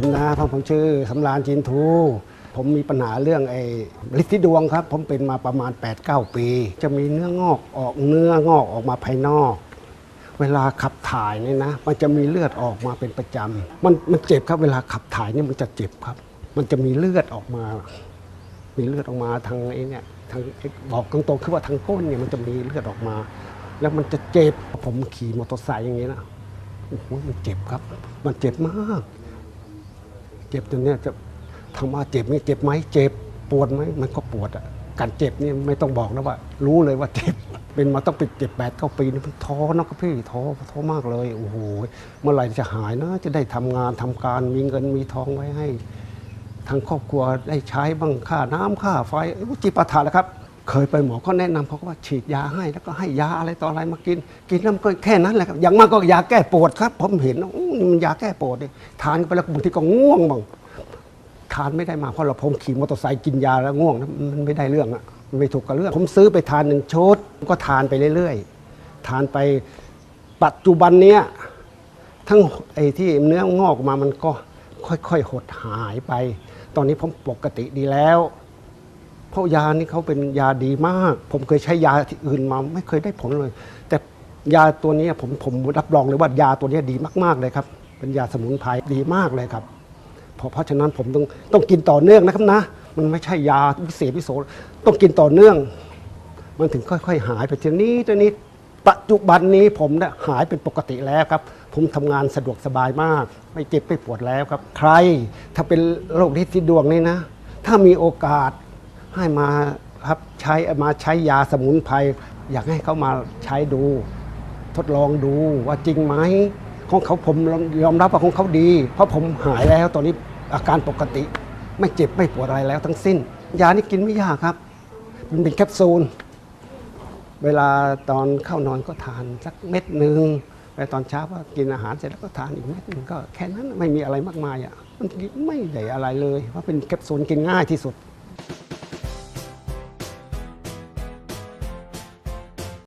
ผมนะผมผมชื่อสำรานจินทู ผมมีปัญหาเรื่องไอ้ลิซิดวงครับ ผมเป็นมาประมาณ 8-9 ปี จะมีเนื้องอกออกเนื้องอกออกมาภายนอก เวลาขับถ่ายเนี่ยนะ มันจะมีเลือดออกมาเป็นประจำมันมันเจ็บครับเวลาขับถ่ายเนี่ยมันจะเจ็บครับ มันจะมีเลือดออกมา มีเลือดออกมาทางไอ้เนี่ยทางไอ้บอกตรงๆคือว่าทางก้นเนี่ยมันจะมีเลือดออกมา แล้วมันจะเจ็บผมขี่มอเตอร์ไซค์อย่างนี้นะโอ้โหมันเจ็บครับ มันเจ็บมาก เจ็บจนเนี่ยจะทำว่าเจ็บไหมเจ็บไหมเจ็บปวดไหมมันก็ปวดอะการเจ็บนี่ไม่ต้องบอกนะว่า รู้เลยว่าเจ็บเป็นมาต้องเป็นเจ็บแปดเก้าปีนี่มันท้อนะครับพี่ท้อท้อมากเลยโอ้โหเมื่อไหร่จะหายนะจะได้ทำงานทำการมีเงินมีทองไว้ให้ทางครอบครัวได้ใช้บ้างค่าน้ำค่าไฟจิปาถะแล้วครับ เคยไปหมอก็แนะนำเขาก็ว่าฉีดยาให้แล้วก็ให้ยาอะไรต่ออะไรมากิน กินแล้วมันก็แค่นั้นแหละครับอย่างมากก็ยาแก้ปวดครับ ผมเห็นว่าอู้นี่ มันยาแก้ปวดนี่ทานไปแล้วบางทีก็ง่วงบ้างทานไม่ได้มาเพราะเราผมขี่มอเตอร์ไซค์กินยาแล้วง่วงนะมันไม่ได้เรื่องอะมันไม่ถูกกับเรื่อง ผมซื้อไปทานหนึ่งชุดก็ทานไปเรื่อยๆ ทานไปปัจจุบันเนี้ยทั้งไอ้ที่เนื้องอกมามันก็ค่อยๆหดหายไป ตอนนี้ผมปกติดีแล้ว เพราะยานี่เขาเป็นยาดีมาก ผมเคยใช้ยาที่อื่นมาไม่เคยได้ผลเลย แต่ ยาตัวนี้ผมผมรับรองเลยว่ายาตัวนี้ดีมาก ๆเลยครับ เป็นยาสมุนไพรดีมากเลยครับเพราะเพราะฉะนั้นผมต้องต้องกินต่อเนื่องนะครับนะ มันไม่ใช่ยาวิเศษวิโสต้องกินต่อเนื่อง มันถึงค่อย ๆ หายไปทีนี้ทีนี้ปัจจุบันนี้ผมเนี่ยหายเป็นปกติแล้วครับ ผมทำงานสะดวกสบายมาก ไม่เจ็บไม่ปวดแล้วครับ ใครถ้าเป็นโรคลิซิดวงนี่นะ ถ้ามีโอกาสให้มาครับใช้มาใช้ยาสมุนไพรอยากให้เขามาใช้ดู ทดลองดูว่าจริงไหมของเขาผมยอมรับว่าของเขาดี เพราะผมหายแล้วตอนนี้อาการปกติ ไม่เจ็บไม่ปวดอะไรแล้วทั้งสิ้น ยานี่กินไม่ยากครับ มันเป็นแคปซูล เวลาตอนเข้านอนก็ทานสักเม็ดหนึ่งไปตอนเช้าก็กินอาหารเสร็จแล้วก็ทานอีกเม็ดหนึ่งก็แค่นั้นไม่มีอะไรมากมายอะมันไม่ใหญ่อะไรเลยเพราะเป็นแคปซูลกินง่ายที่สุด